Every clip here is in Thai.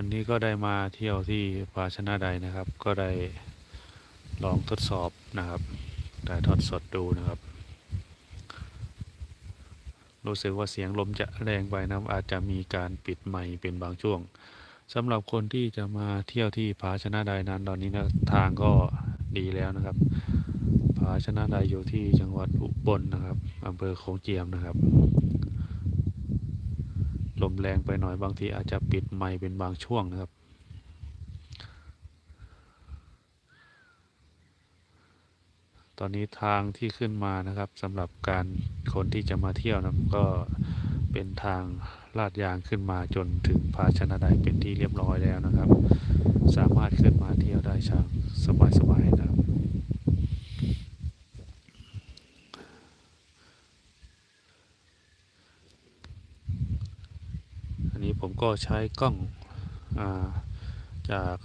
วันนี้ก็ได้มาเที่ยวที่ภาชนะใดนะครับ ก็ได้ลองทดสอบนะครับได้ทดสดดูนะครับ รู้สึกว่าเสียงลมจะแรงไปนะอาจจะมีการปิดไมค์เป็นบางช่วงสำหรับคนที่จะมาเที่ยวที่ภาชนะใดนั้นตอนนี้นะทางก็ดีแล้วนะครับภาชนะใดอยู่ที่จังหวัดอุบลนนะครับอำเภอโขงเจียมนะครับ มแรงไปหน่อยบางทีอาจจะปิดไมค์เป็นบางช่วงนะครับ ตอนนี้ทางที่ขึ้นมานะครับสำหรับการคนที่จะมาเที่ยวนะก็เป็นทางลาดยางขึ้นมาจนถึงภาชนะใดเป็นที่เรียบร้อยแล้วนะครับ สามารถขึ้นมาเที่ยวได้ช่างสบายๆนะครับ อันนี้ ผมก็ใช้กล้องอาจาก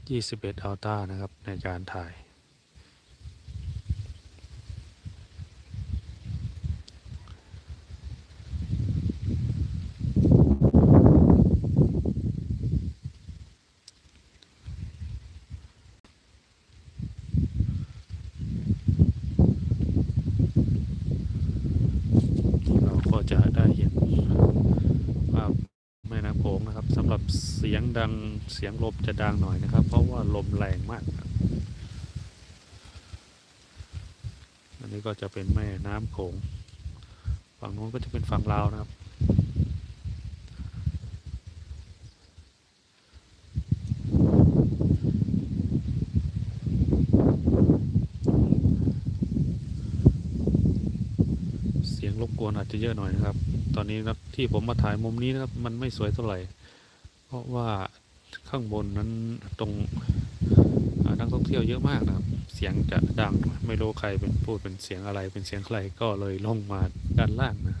S21 Ultra นะครับในการถ่าย เราก็จะได้เห็นภาพแม่น้ำโข รับเสียงดังเสียงลมจะดังหน่อยนะครับ เพราะว่าลมแรงมากครับอันนี้ก็จะเป็นแม่น้ำโขงฝั่งนู้นก็จะเป็นฝั่งลาวนะครับเสียงรบกวนอาจจะเยอะหน่อยนะครับ ตอนนี้นะครับที่ผมมาถ่ายมุมนี้นะครับ มันไม่สวยเท่าไหร่ ราะว่าข้างบนนั้นตรงนักท่องเที่ยวเยอะมากนะครับ เสียงจะดังไม่รู้ใครเป็นพูดเป็นเสียงอะไรเป็นเสียงใครก็เลยลงมาด้านล่างนะ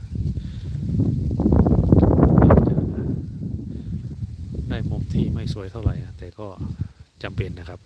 ได้มุมที่ไม่สวยเท่าไหร่นะแต่ก็จำเป็นนะครับ